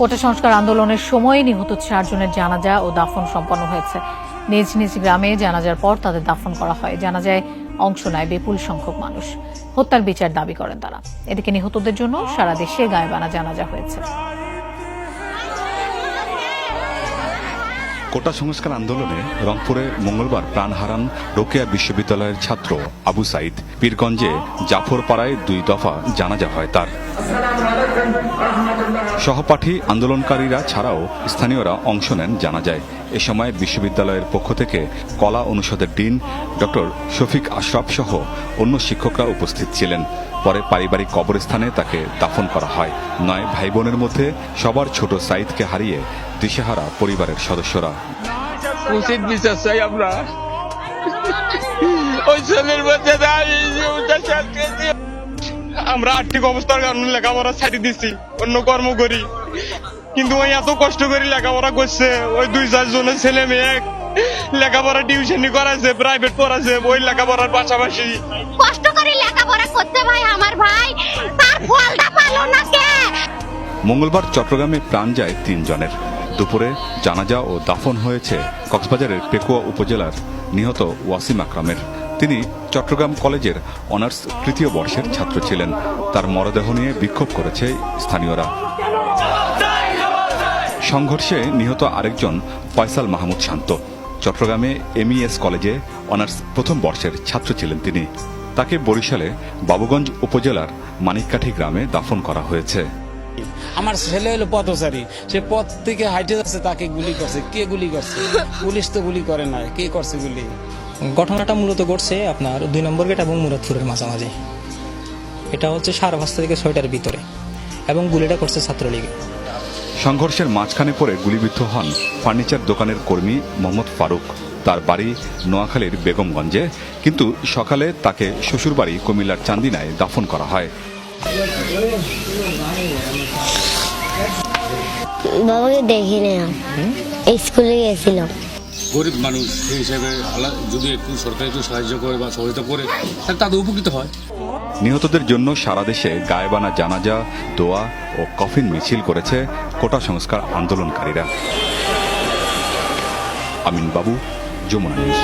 কোটা সংস্কার আন্দোলনের সময় নিহত চারজনের জানাজা ও দাফন সম্পন্ন হয়েছে। নিজ নিজ গ্রামে জানাজার পর তাদের দাফন করা হয়। জানাজায় অংশ নেয় বিপুল সংখ্যক মানুষ। হত্যার বিচার দাবি করেন তারা। এদিকে নিহতদের জন্য সারা দেশে গায়েবানা জানাজা হয়েছে। কোটা সংস্কার আন্দোলনে রংপুরে মঙ্গলবার প্রাণ হারান রোকেয়া বিশ্ববিদ্যালয়ের ছাত্র আবু সাইদ। পীরগঞ্জে জাফরপাড়ায় দুই দফা জানাজা হয় তার। সহপাঠী আন্দোলনকারীরা ছাড়াও স্থানীয়রা অংশ নেন জানা যায় এ সময় বিশ্ববিদ্যালয়ের পক্ষ থেকে কলা অনুষদের ডিন ডক্টর শফিক আশরাফ সহ অন্য শিক্ষকরা উপস্থিত ছিলেন। পরে পারিবারিক কবরস্থানে তাকে দাফন করা হয়। নয় ভাই বোনের মধ্যে সবার ছোট সাইদকে হারিয়ে দিশেহারা পরিবারের সদস্যরা। উচিত বিচার চাই আমরা। ওই ছেলের আমরা আর্থিক অবস্থার কারণে লেখাপড়া ছাড়ি দিছি অন্য কর্ম করি। কিন্তু ওই এত কষ্ট করে লেখাপড়া করছে ওই দুই চারজনের ছেলে মেয়ে লেখাপড়া টিউশনি করাছে প্রাইভেট পড়াছে ওই লেখাপড়ার পাশাপাশি। কষ্ট করে লেখাপড়া করতে ভাই আমার ভাই তার ফলটা পালো না কে? মঙ্গলবার চট্টগ্রামে প্রাণ যায় তিনজনের। দুপুরে জানাজা ও দাফন হয়েছে কক্সবাজারের পেকুয়া উপজেলার নিহত ওয়াসিম আকরামের। তিনি চট্টগ্রাম কলেজের অনার্স তৃতীয় বর্ষের ছাত্র ছিলেন। তার মরদেহ নিয়ে বিক্ষোভ করেছে স্থানীয়রা। সংঘর্ষে নিহত আরেকজন ফয়সাল মাহমুদ শান্ত। চট্টগ্রামে এমইএস কলেজে অনার্স প্রথম বর্ষের ছাত্র ছিলেন তিনি। তাকে বরিশালে বাবুগঞ্জ উপজেলার মানিককাঠি গ্রামে দাফন করা হয়েছে। আমার ছেলে হলো পথচারী। সে পথ থেকে হাইটে যাচ্ছে তাকে গুলি করছে। কে গুলি করছে? পুলিশ তো গুলি করে না কে করছে গুলি? ঘটনাটা মূলত ঘটছে আপনার দুই নম্বর গেট এবং মুরাদপুরের মাঝামাঝি। এটা হচ্ছে সাড়ে পাঁচটা থেকে ছয়টার ভিতরে এবং গুলিটা করছে ছাত্রলীগে। সংঘর্ষের মাঝখানে পড়ে গুলিবিদ্ধ হন ফার্নিচার দোকানের কর্মী মোহাম্মদ ফারুক। তার বাড়ি নোয়াখালীর বেগমগঞ্জে। কিন্তু সকালে তাকে শ্বশুরবাড়ি কুমিল্লার চান্দিনায় দাফন করা হয়। বাবাকে দেখি না স্কুলে গেছিলাম। গরিব মানুষ সেই হিসেবে যদি একটু সরকার একটু সাহায্য করে বা সহযোগিতা করে তাহলে তাদের উপকৃত হয়। নিহতদের জন্য সারা দেশে গায়েবানা জানাজা দোয়া ও কফিন মিছিল করেছে কোটা সংস্কার আন্দোলনকারীরা। আমিন বাবু যমুনা নিউজ।